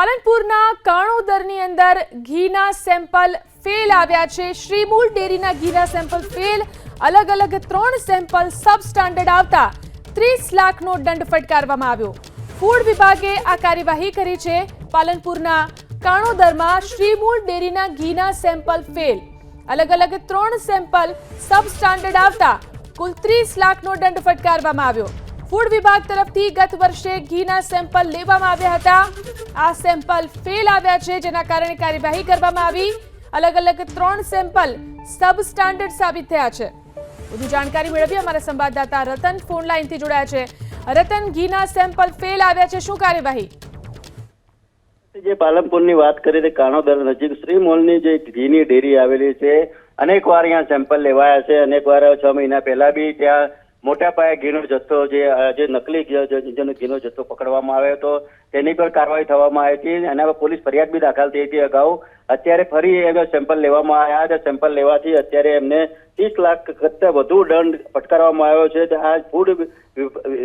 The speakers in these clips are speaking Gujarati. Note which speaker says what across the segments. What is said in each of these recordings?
Speaker 1: પાલનપુરના કાણોદરની અંદર ઘીના સેમ્પલ ફેલ આવ્યા છે. શ્રીમૂલ ડેરીના ઘીના સેમ્પલ ફેલ. અલગ અલગ ત્રણ સેમ્પલ સબ સ્ટાન્ડર્ડ આવતા ત્રીસ લાખનો દંડ ફટકારવામાં આવ્યો. ફૂડ વિભાગે આ કાર્યવાહી કરી છે. પાલનપુરના કાણોદરમાં શ્રીમૂલ ડેરીના ઘીના સેમ્પલ ફેલ. અલગ અલગ ત્રણ સેમ્પલ સબ સ્ટાન્ડર્ડ આવતા કુલ ત્રીસ લાખનો દંડ ફટકારવામાં આવ્યો. ફૂડ વિભાગ તરફથી ગત વર્ષે ઘીના સેમ્પલ લેવામાં આવ્યા હતા. આ સેમ્પલ ફેલ આવ્યા છે, જેના કારણે કાર્યવાહી કરવામાં આવી. અલગ અલગ ત્રણ સેમ્પલ સબ સ્ટાન્ડર્ડ સાબિત થયા છે. વધુ જાણકારી મેળવી અમારા સંવાદદાતા રતન ફોન લાઈનથી જોડાયા છે. રતન, ઘીના સેમ્પલ ફેલ આવ્યા છે, શું કાર્યવાહી?
Speaker 2: જે પાલનપુરની વાત કરીએ તો કાણોદર નજીક શ્રી મોલની જે ઘીની ડેરી આવેલી છે. અનેક વાર અહીંયા સેમ્પલ લેવાયા છે. અનેક વાર છ મહિના પહેલા બી ત્યાં મોટા પાયે ઘીનો જથ્થો જે જે નકલી ઘીનો જથ્થો પકડવામાં આવ્યો હતો, તેની પર કાર્યવાહી થવામાં આવી હતી. એના પર પોલીસ ફરિયાદ બી દાખલ થઈ હતી અગાઉ. અત્યારે ફરી એનો સેમ્પલ લેવામાં આવ્યા હતા સેમ્પલ લેવાથી અત્યારે એમને ત્રીસ લાખ કરતાં વધુ દંડ ફટકારવામાં આવ્યો છે. આ ફૂડ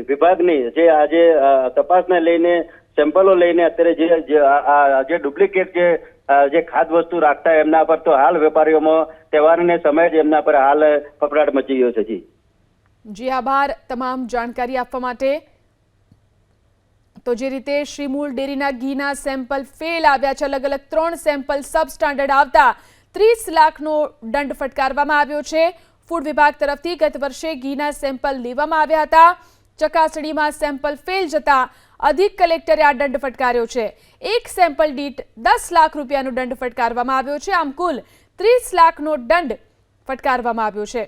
Speaker 2: વિભાગની જે આજે તપાસને લઈને, સેમ્પલો લઈને અત્યારે જે જે ડુપ્લિકેટ જે જે ખાદ વસ્તુ રાખતા એમના પર તો હાલ વેપારીઓમાં તહેવારને સમય જ એમના પર હાલ ફફડાટ મચી ગયો છે. જી.
Speaker 1: જી આભાર તમામ જાણકારી આપવા માટે. તો જે રીતે શ્રીમૂલ ડેરીના ઘીના સેમ્પલ ફેલ આવ્યા છે અલગ અલગ ત્રણ સેમ્પલ સબ સ્ટાન્ડર્ડ આવતા ત્રીસ લાખનો દંડ ફટકારવામાં આવ્યો છે. ફૂડ વિભાગ તરફથી ગત વર્ષે ઘીના સેમ્પલ લેવામાં આવ્યા હતા. ચકાસણીમાં સેમ્પલ ફેલ જતા અધિક કલેક્ટરે આ દંડ ફટકાર્યો છે. એક સેમ્પલ દીઠ દસ લાખ રૂપિયાનો દંડ ફટકારવામાં આવ્યો છે. આમ કુલ ત્રીસ લાખનો દંડ ફટકારવામાં આવ્યો છે.